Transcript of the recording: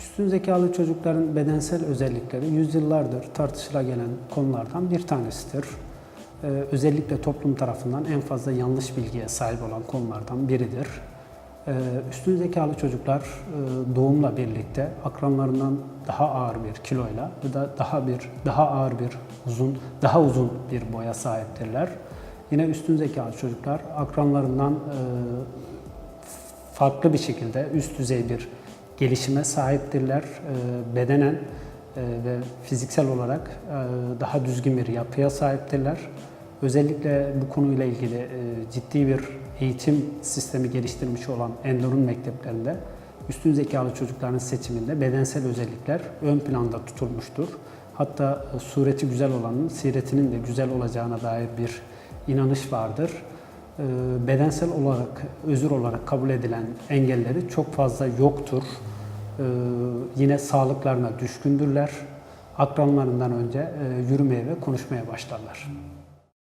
Üstün zekalı çocukların bedensel özellikleri yüzyıllardır tartışıla gelen konulardan bir tanesidir. Ee, özellikle toplum tarafından en fazla yanlış bilgiye sahip olan konulardan biridir. Ee, üstün zekalı çocuklar e, doğumla birlikte akranlarından daha ağır bir kiloyla ya da daha bir daha ağır bir uzun daha uzun bir boya sahiptirler. Yine üstün zekalı çocuklar akranlarından e, farklı bir şekilde üst düzey bir gelişime sahiptirler. Ee, Bedenen e, ve fiziksel olarak e, daha düzgün bir yapıya sahiptirler. Özellikle bu konuyla ilgili e, ciddi bir eğitim sistemi geliştirmiş olan Enderun mekteplerinde üstün zekalı çocukların seçiminde bedensel özellikler ön planda tutulmuştur. Hatta e, sureti güzel olanın siretinin de güzel olacağına dair bir inanış vardır e, bedensel olarak, özür olarak kabul edilen engelleri çok fazla yoktur. E, Yine sağlıklarına düşkündürler. Akranlarından önce e, yürümeye ve konuşmaya başlarlar.